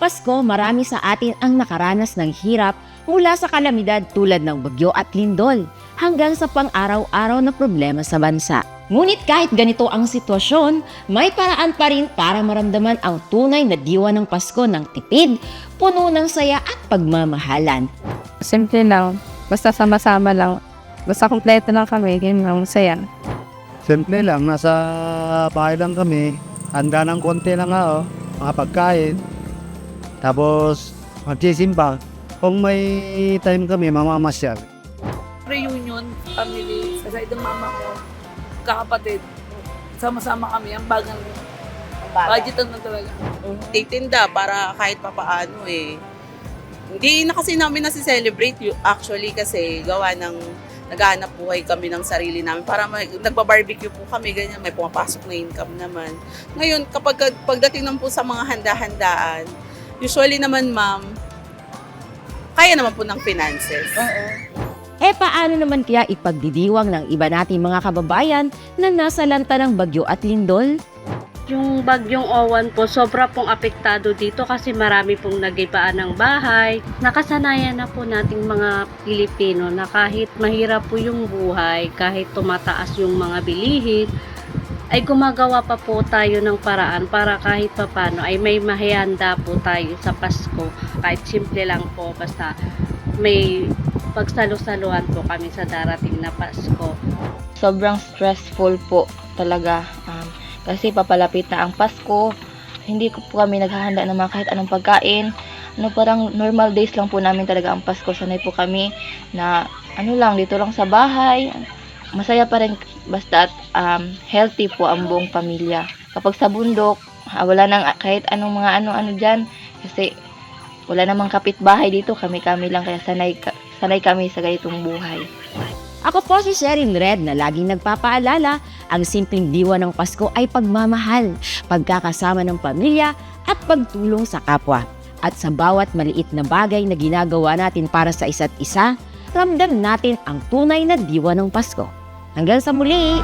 Pasko, marami sa atin ang nakaranas ng hirap mula sa kalamidad tulad ng bagyo at lindol hanggang sa pang-araw-araw na problema sa bansa. Ngunit kahit ganito ang sitwasyon, may paraan pa rin para maramdaman ang tunay na diwa ng Pasko ng tipid, puno ng saya at pagmamahalan. Simple lang. Basta sama-sama lang. Basta kompleto lang kami. Ganyan lang masaya. Simple lang, nasa bahay lang kami. Handa ng konti lang ako, mga pagkain. Tapos, magsisimba. Kung may time kami, mamamasyal. reunion family sa side ng mama ko, kakapatid. Sama-sama kami, ang bagang budgetan na talaga. Titinda para kahit papaano eh. Hindi na kasi namin nasi-celebrate actually kasi gawa ng naghahanap buhay kami ng sarili namin para may, nagba-barbecue po kami, ganyan, may pumapasok na income naman. Ngayon, kapag pagdating naman po sa mga handa-handaan, usually naman ma'am, kaya naman po ng finances. Eh paano naman kaya ipagdidiwang ng iba nating mga kababayan na nasa lanta ng bagyo at lindol? Yung bagyong Owan po, sobra pong apektado dito kasi marami pong nagibaan ng bahay. Nakasanayan na po nating mga Pilipino na kahit mahirap po yung buhay, kahit tumataas yung mga bilihin, ay gumagawa pa po tayo ng paraan para kahit papano ay may mahihanda po tayo sa Pasko. Kahit simple lang po, basta may pagsalusaluhan po kami sa darating na Pasko. sobrang stressful po talaga. Um, kasi papalapit na ang Pasko, hindi ko po kami naghahanda ng mga kahit anong pagkain. Ano parang normal days lang po namin talaga ang Pasko. Sanay po kami na ano lang, dito lang sa bahay. Masaya pa rin basta at um, healthy po ang buong pamilya. Kapag sa bundok, ah, wala nang kahit anong mga ano-ano dyan. Kasi wala namang kapitbahay dito. Kami-kami lang kaya sanay, sanay kami sa ganitong buhay. Ako po si Sherin Red na laging nagpapaalala ang simpleng diwa ng Pasko ay pagmamahal, pagkakasama ng pamilya at pagtulong sa kapwa. At sa bawat maliit na bagay na ginagawa natin para sa isa't isa, ramdam natin ang tunay na diwa ng Pasko. Hanggang sa muli!